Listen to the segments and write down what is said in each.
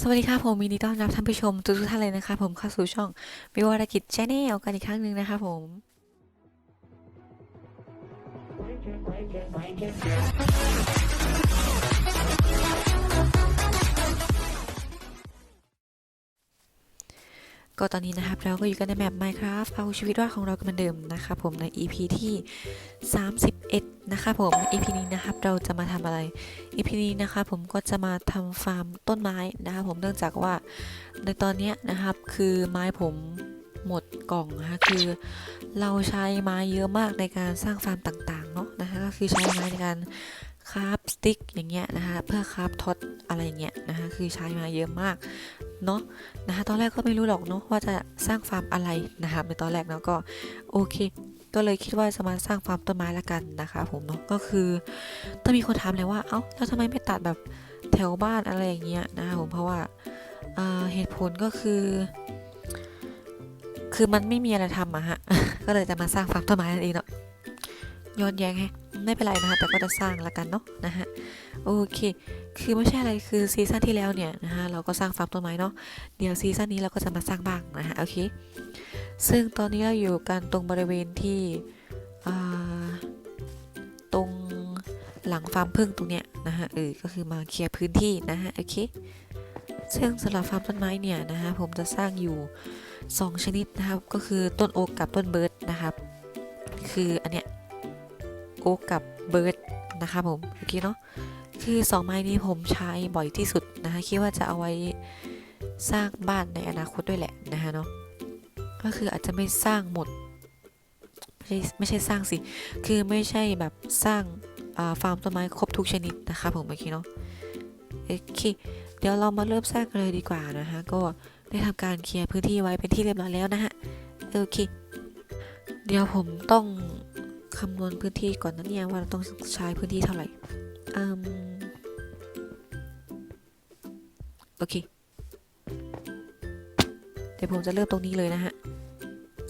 สวัสดีค่ะผมมินดีต้อนรับท่านผู้ชมทุกท่านเลยนะคะ ผมเข้าสู่ช่องวิวารกิจแชนแนลกันอีกครั้งหนึ่งนะคะผม ก็ตอนนี้นะครับเราก็อยู่กันในแมป Minecraft เอาชีวิตรอดของเรากันเหมือนเดิมนะคะผมใน EP ที่ 31 นะคะผม EP นี้นะครับเราจะมาทำอะไร EP นี้นะคะผมก็จะมาทำฟาร์มต้นไม้นะคะผมเนื่องจากว่าในตอนนี้นะครับคือไม้ผมหมดกล่องนะคะคือเราใช้ไม้เยอะมากในการสร้างฟาร์มต่างๆเนาะนะคะก็คือใช้ไม้ในการ คราฟสติ๊กอย่างเงี้ยนะคะเพื่อคราฟท็อตอะไรอย่างเงี้ยนะคะคือใช้มาเยอะมากเนาะนะคะตอนแรกก็ไม่รู้หรอกเนาะว่าจะสร้างฟาร์มอะไรนะครับในตอนแรกเนาะก็โอเค ก็เลยคิดว่าจะมาสร้างฟาร์มต้นไม้ละกันนะคะ ผมเนาะก็คือต้องมีคนถามเลยว่าเอ้าแล้วทำไมไม่ตัดแบบแถวบ้านอะไรอย่างเงี้ยนะคะผมเพราะว่าเอ่อเหตุผลก็คือ คือมันไม่มีอะไรทำอะฮะก็เลยจะมาสร้างฟาร์มต้นไม้นั่นเองเนาะย้อนแย้งแฮะ ไม่เป็นไรนะคะแต่ก็จะสร้างละกันเนาะนะฮะโอเค คือไม่ใช่อะไรคือซีซั่นที่แล้วเนี่ยนะฮะเราก็สร้างฟาร์มต้นไม้เนาะเดี๋ยวซีซั่นนี้เราก็จะมาสร้างบ้างนะฮะโอเคซึ่งตอนนี้เราอยู่กันตรงบริเวณที่ตรงหลังฟาร์มพึ่งตรงเนี้ยนะฮะเออก็คือมาเคลียร์พื้นที่นะฮะโอเคซึ่งสำหรับฟาร์มต้นไม้เนี่ยนะฮะผมจะสร้างอยู่ 2 ชนิดนะครับ ก็คือต้นโอ๊กกับต้นเบิร์ดนะครับ คืออันเนี้ย โอ๊กกับเบิร์ดนะครับผมโอเคเนาะคือสองไม้นี้ผมใช้บ่อยที่สุดนะคะคิดว่าจะเอาไว้สร้างบ้านในอนาคตด้วยแหละนะคะเนาะก็คืออาจจะไม่สร้างหมดไม่ใช่ไม่ใช่สร้างสิคือไม่ใช่แบบสร้างาฟาร์มต้นไม้ครบทุกชนิดนะคะผมโอเคเนาะโอเคเดี๋ยวเรามาเริ่มสร้างกันเลยดีกว่านะคะก็ได้ทำการเคลียร์พื้นที่ไว้เป็นที่เรียบร้อยแล้วนะฮะโอเค เดี๋ยวผมต้อง คำนวณพื้นที่ก่อนนะเนี่ยว่าเราต้องใช้พื้นที่เท่าไหร่อืมโอเค เดี๋ยวผมจะเริ่มตรงนี้เลยนะฮะ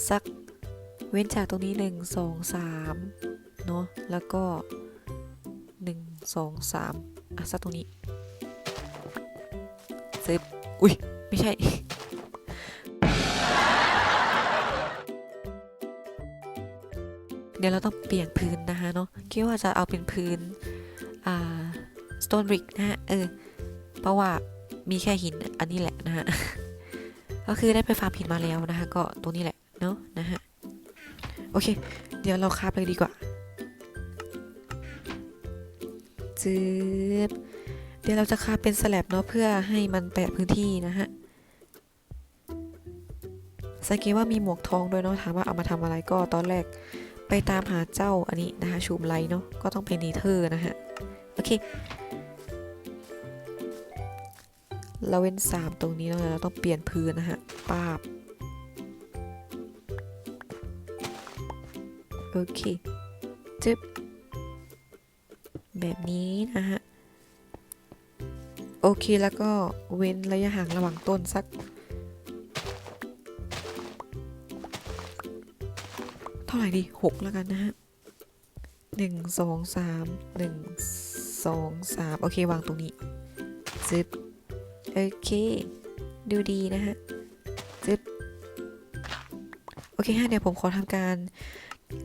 สักเว้นจากตรงนี้หนึ่งสองสามเนาะแล้วก็หนึ่งสองสามอะสักตรงนี้ซึบอุ้ย ไม่ใช่ ดี๋ยวเราต้องเปลี่ยนพื้นนะคะเนาะคิดว่าจะเอาเป็นพื้นอ่า stone brick นะฮะเออเพราะว่ามีแค่หินอันนี้แหละนะฮะก็คือได้ไปฟาร์มหินมาแล้วนะคะก็ตรงนี้แหละเนาะนะฮะโอเค เดี๋ยวเราคาบเลยดีกว่าจืบเดี๋ยวเราจะคาบเป็นสแลบเนาะเพื่อให้มันปะพื้นที่นะฮะสังเกตว่ามีหมวกทองด้วยเนาะถามว่าเอามาทำอะไรก็ตอนแรก ไปตามหาเจ้าอันนี้นะคะชูมไลท์เนาะก็ต้องเป็นนีเธอร์นะฮะโอเคเราเว้นสามตรงนี้แล้วเราต้องเปลี่ยนพื้นนะฮะปาบโอเคจึ๊บแบบนี้นะฮะ โอเคแล้วก็เว้นระยะห่างระหว่างต้นสัก ท่าไหร่ดีหกแล้วกันนะฮะหนึ่งสองสามหนึ่งสองสามโอเควางตรงนี้จึ๊บโอเค ดูดีนะฮะจึ๊บโอเคฮะเดี๋ยวผมขอทำการ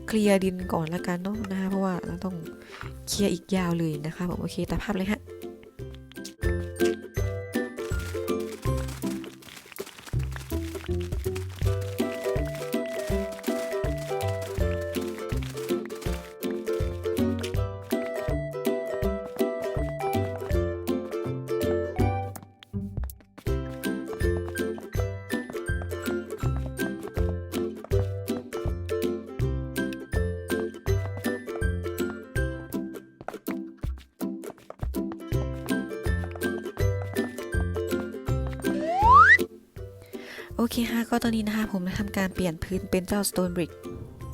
เคลียร์ดินก่อนละกันเนาะนะคะเพราะว่าเราต้องเคลียร์อีกยาวเลยนะคะผมโอเคตาภาพเลยฮะ โอเคฮะก็ตอนนี้นะคะผมได้ทำการเปลี่ยนพื้นเป็นเจ้า Stone Brick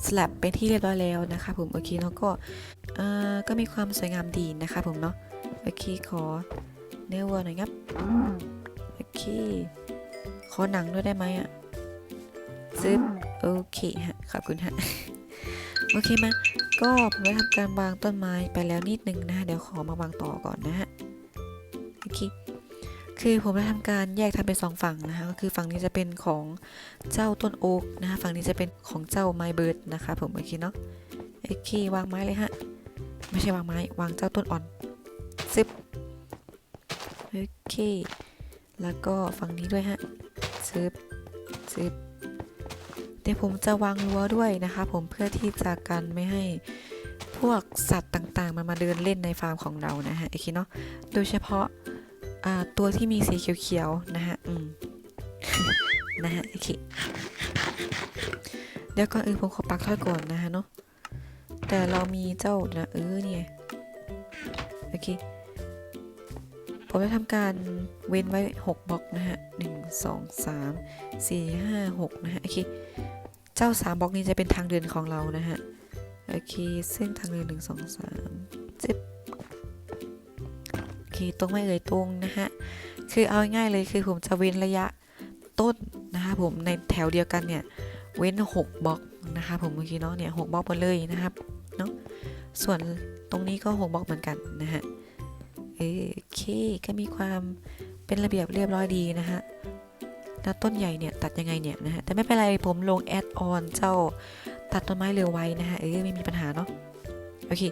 Slab เป็นที่เรียบร้อยแล้วนะคะผมโอเคแล้วก็เอ่อก็มีความสวยงามดีนะคะผมเนาะโอเคขอเนื้อวัวหน่อยครับโอเคขอหนังด้วยได้ไหมอะซึบโอเคฮะขอบคุณฮะโอเคมาก็ผมได้ทำการวางต้นไม้ไปแล้วนิดนึงนะเดี๋ยวขอมาวางต่อก่อนนะฮะโอเค คือผมได้ทำการแยกทำเป็นสองฝั่งนะคะก็คือฝั่งนี้จะเป็นของเจ้าต้นโอ๊กนะคะฝั่งนี้จะเป็นของเจ้าไม้เบิร์ดนะคะผมโอเคเนาะโอเควางไม้เลยฮะไม่ใช่วางไม้วางเจ้าต้นอ่อนซึบโอเค แล้วก็ฝั่งนี้ด้วยฮะซึบซึบเดี๋ยวผมจะวางรั้วด้วยนะคะ ผมเพื่อที่จะกันไม่ให้พวกสัตว์ต่างๆ มันมาเดินเล่นในฟาร์มของเรานะฮะโอเคเนาะโดยเฉพาะ ตัวที่มีสีเขียวๆนะฮะอืมนะฮะโอเคเดี๋ยวก่อนอื่นผมขอปักทอดก่อนนะฮะเนาะแต่เรามีเจ้านะเออเนี่ยโอเคผมจะทำการเว้นไว้ 6บล็อกนะฮะหนึ่งสองสามสี่ห้าหกนะฮะโอเคเจ้าสามบล็อกนี้จะเป็นทางเดินของเรานะฮะโอเค ซึ่งทางเดินหนึ่งสองสามเจ็ด โอเคตรงไม่เอ่ยตรงนะฮะคือเอาง่ายเลยคือผมจะเว้นระยะต้นนะคะผมในแถวเดียวกันเนี่ยเว้น 6บล็อกนะคะผมเมื่อกี้เนาะเนี่ยหกบล็อกหมดเลยนะครับเนาะส่วนตรงนี้ก็ 6บล็อกเหมือนกันนะฮะเออโอเคก็มีความเป็นระเบียบเรียบร้อยดีนะฮะแล้วต้นใหญ่เนี่ยตัดยังไงเนี่ยนะฮะแต่ไม่เป็นไรผมลงแอดออนเจ้าตัดต้นไม้เร็วไว้นะฮะเออไม่มีปัญหาเนาะโอเค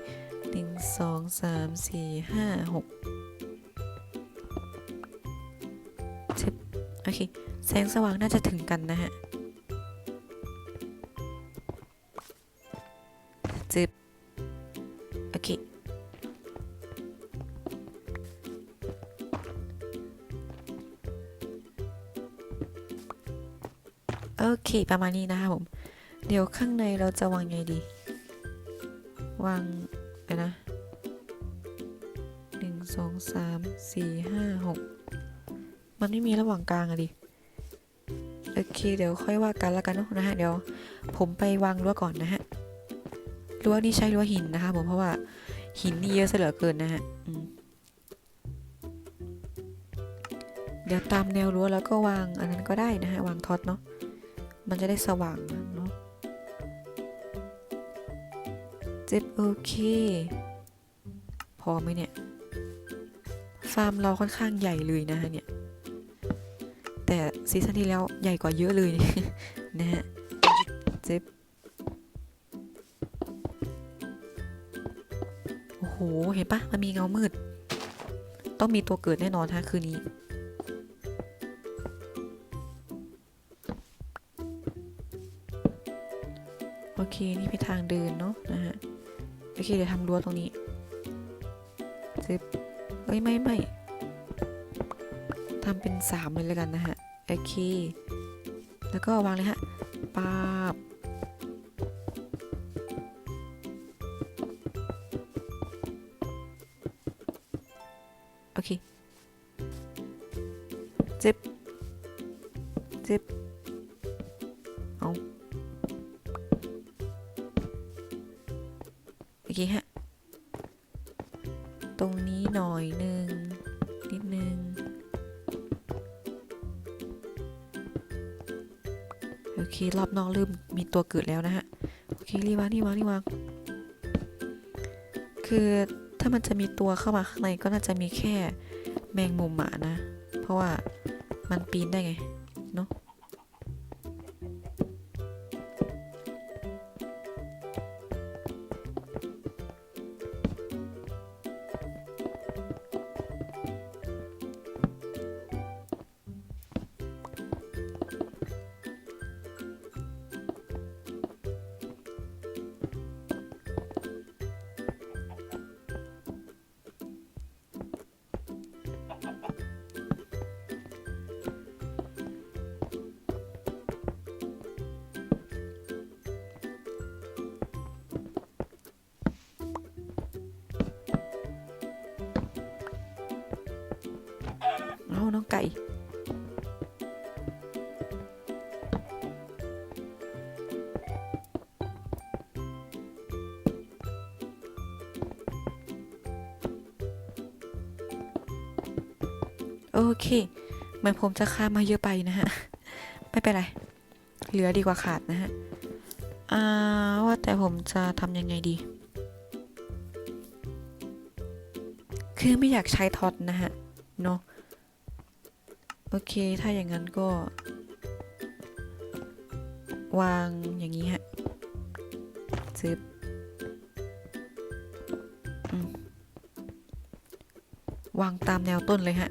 หนึ่งสองสามสี่ห้าหก โอเค แสงสว่างน่าจะถึงกันนะฮะจึบโอเค โอเค ประมาณนี้นะคะผม เดี๋ยวข้างในเราจะวางไงดี วาง มันไม่มีระหว่างกลางอะดิ โอเค เดี๋ยวค่อยว่ากันแล้วกันเนาะนะฮะ เดี๋ยวผมไปวางรั้วก่อนนะฮะ รั้วนี่ใช้รั้วหินนะคะผมเพราะว่าหินนี่เยอะเหลือเกินนะฮะเดี๋ยวตามแนวรั้วแล้วก็วางอันนั้นก็ได้นะฮะ วางท็อตเนาะ มันจะได้สว่างเนาะเจ็บโอเค พอไหมเนี่ย ฟาร์มเราค่อนข้างใหญ่เลยนะฮะเนี่ย แต่ซีซั่นที่แล้วใหญ่กว่าเยอะเลยนะฮะเจ็บโอ้โห เห็นปะมันมีเงามืด ต้องมีตัวเกิดแน่นอนฮะคืนนี้โอเค นี่ไปนทางเดินเนาะนะฮะ โอเค เดี๋ยวทำรั้วตรงนี้เจ็บเอ้ย ไม่ไม่ ทำเป็นสามเลยแล้วกันนะฮะ โอเค แล้วก็วางเลยฮะปาบ โอเค รอบนอกเริ่มมีตัวเกิดแล้วนะฮะ โอเค รีวางรีบวางรีบวาง คือถ้ามันจะมีตัวเข้ามาข้างในก็น่าจะมีแค่แมงมุมหมานะ เพราะว่ามันปีนได้ไง เนาะ น้องไก่ โอเค เหมือนผมจะข้ามมาเยอะไปนะฮะ ไม่เป็นไร เหลือดีกว่าขาดนะฮะ อ่า ว่าแต่ผมจะทำยังไงดีคือไม่อยากใช้ท็อตนะฮะ เนาะ โอเค ถ้าอย่างนั้นก็ วางอย่างนี้ฮะซึบวางตามแนวต้นเลยฮะ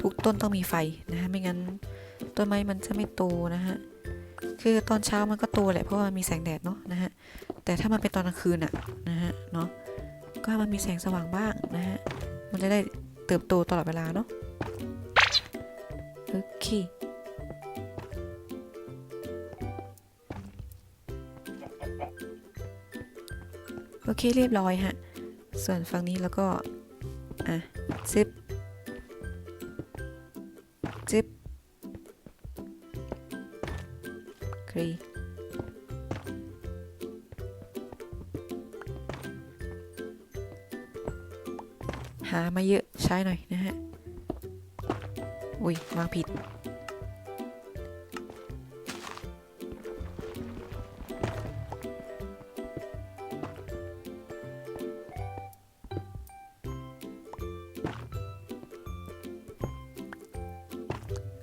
ทุกต้นต้องมีไฟนะฮะ ไม่งั้นต้นไม้มันจะไม่โตนะฮะ คือตอนเช้ามันก็โตแหละเพราะว่ามันมีแสงแดดเนาะนะฮะ แต่ถ้ามันเป็นตอนกลางคืนอะนะฮะเนาะ ก็ให้มันมีแสงสว่างบ้างนะฮะ มันจะได้เติบโตตลอดเวลาเนาะ โอเคโอเคเรียบร้อยฮะ ส่วนฝั่งนี้แล้วก็ อะซิปซิปกรีหามาเยอะใช้หน่อยนะฮะ อุ้ยวางผิด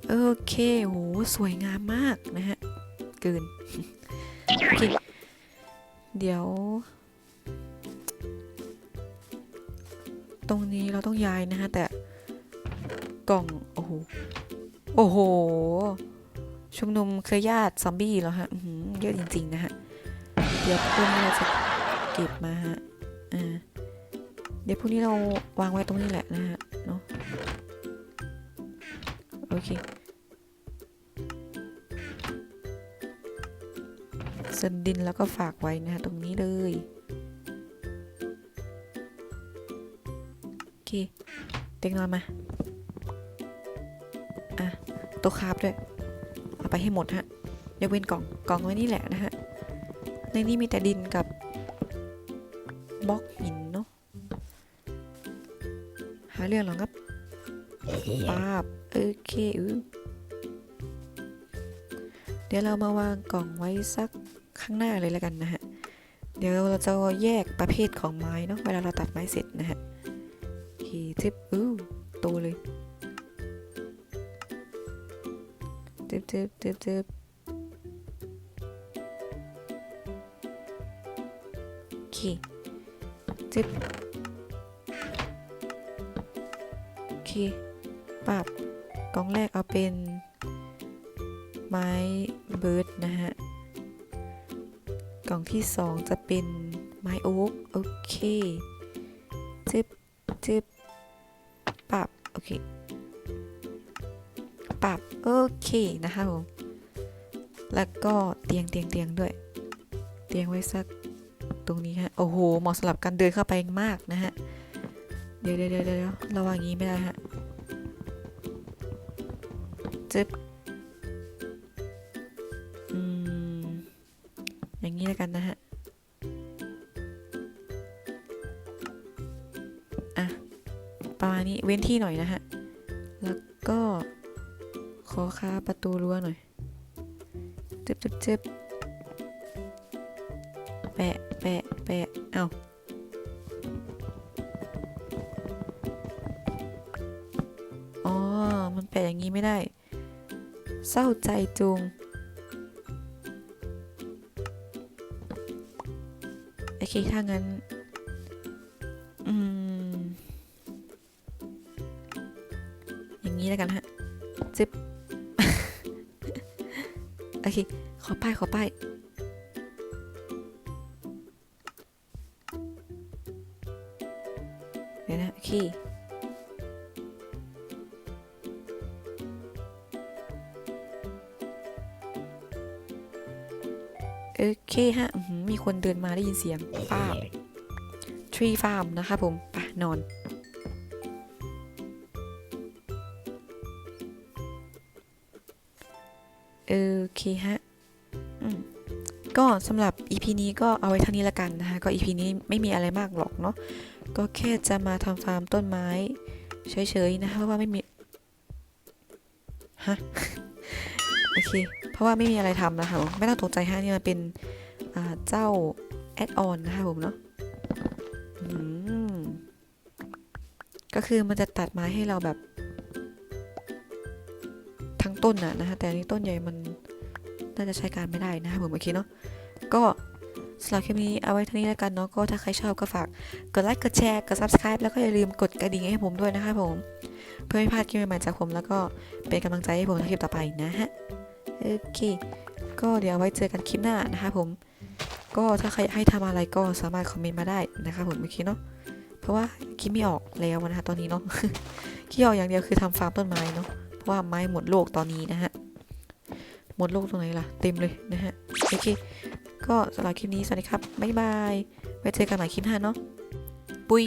โอเค โห สวยงามมากนะฮะ เกิน โอเค เดี๋ยว ตรงนี้เราต้องย้ายนะฮะ แต่กล่อง ห โอ้โห ชุมนุมเครือญาติซอมบี้เหรอฮะเยอะจริง ๆ นะฮะ เดี๋ยวพวกนี้เราจะเก็บมาฮะเดี๋ยวพวกนี้เราวางไว้ตรงนี้แหละนะฮะ เนาะโอเคส่วนดินแล้วก็ฝากไว้นะฮะ ตรงนี้เลยโอเคเต็งนอนมา อะโต๊ะคราบด้วย เอาไปให้หมดฮะยกเว้นกล่องกล่องไว้นี่แหละนะฮะ ในนี้มีแต่ดินกับบล็อกหินเนาะหาเรื่องเหรอครับป้าบโอเคอือเดี๋ยวเรามาวางกล่องไว้สักข้างหน้าเลยแล้วกันนะฮะ เดี๋ยวเราจะแยกประเภทของไม้เนาะเวลาเราตัดไม้เสร็จนะฮะโอเคทิปอู้ ทิปทิปทิปทิปโอเคทิปโอเคปรับกล่องแรกเอาเป็น ไม้เบิร์ดนะฮะ กล่องที่สองจะเป็นไม้โอ๊กโอเค ปับ โอเคนะคะผม แล้วก็เตียงเตียงเตียงด้วย เตียงไว้สักตรงนี้ฮะ โอ้โห เหมาะสำหรับการเดินเข้าไปมากนะฮะ เดี๋ยวเดี๋ยวเดี๋ยวเดี๋ยวระวังงี้ไม่ได้ฮะจิบอืม อย่างนี้แล้วกันนะฮะอะประมาณนี้เว้นที่หน่อยนะฮะ ขอค้าประตูรั้วหน่อยเจ็บเจ็บเจ็บแปะแปะแปะเอาอ๋อ มันแปะอย่างนี้ไม่ได้ เศร้าใจจุง โอเค ถ้างั้น อืม อย่างนี้แล้วกันฮะจิบ เค ขอป้าย ขอป้าย เดี๋ยวนะ โอเค โอเคฮะอื้อหือมีคนเดินมาได้ยินเสียงป้าบทรีฟาร์มนะคะผม ไปนอน โอเคฮะอืมก็สำหรับ EP นี้ก็เอาไว้เท่านี้ละกันนะคะ ก็ EP นี้ไม่มีอะไรมากหรอกเนาะ ก็แค่จะมาทำฟาร์มต้นไม้เฉยๆนะคะเพราะว่าไม่มี ฮะ โอเค เพราะว่าไม่มีอะไรทำนะคะไม่ต้องตกใจฮะนี่มันเป็นเจ้าแอดออนนะคะผมเนาะอืมก็คือมันจะตัดไม้ให้เราแบบ ต้นน่ะนะฮะแต่อันนี้ต้นใหญ่มันน่าจะใช้การไม่ได้นะคะผมโอเคเนาะก็สำหรับคลิปนี้เอาไว้เท่านี้แล้วกันเนาะก็ถ้าใครชอบก็ฝากกดไลค์กดแชร์กด subscribe แล้วก็อย่าลืมกดกระดิ่งให้ผมด้วยนะคะผม เพื่อไม่พลาดคลิปใหม่ๆจากผมแล้วก็เป็นกำลังใจให้ผมในคลิปต่อไปนะฮะโอเคก็เดี๋ยวไว้เจอกันคลิปหน้านะคะผม ก็ถ้าใครให้ทำอะไรก็สามารถคอมเมนต์มาได้นะคะผมโอเคเนาะเพราะว่าคิดไม่ออกแล้วนะคะตอนนี้เนาะคิดออกอย่างเดียวคือทำฟาร์มต้นไม้เนาะ ว่าไม้หมดโลกตอนนี้นะฮะ หมดโลกตรงไหนล่ะ เต็มเลยนะฮะ โอเค ก็สำหรับคลิปนี้ สวัสดีครับ บ๊ายบาย ไว้เจอกันใหม่คลิปหน้าเนาะ ปุย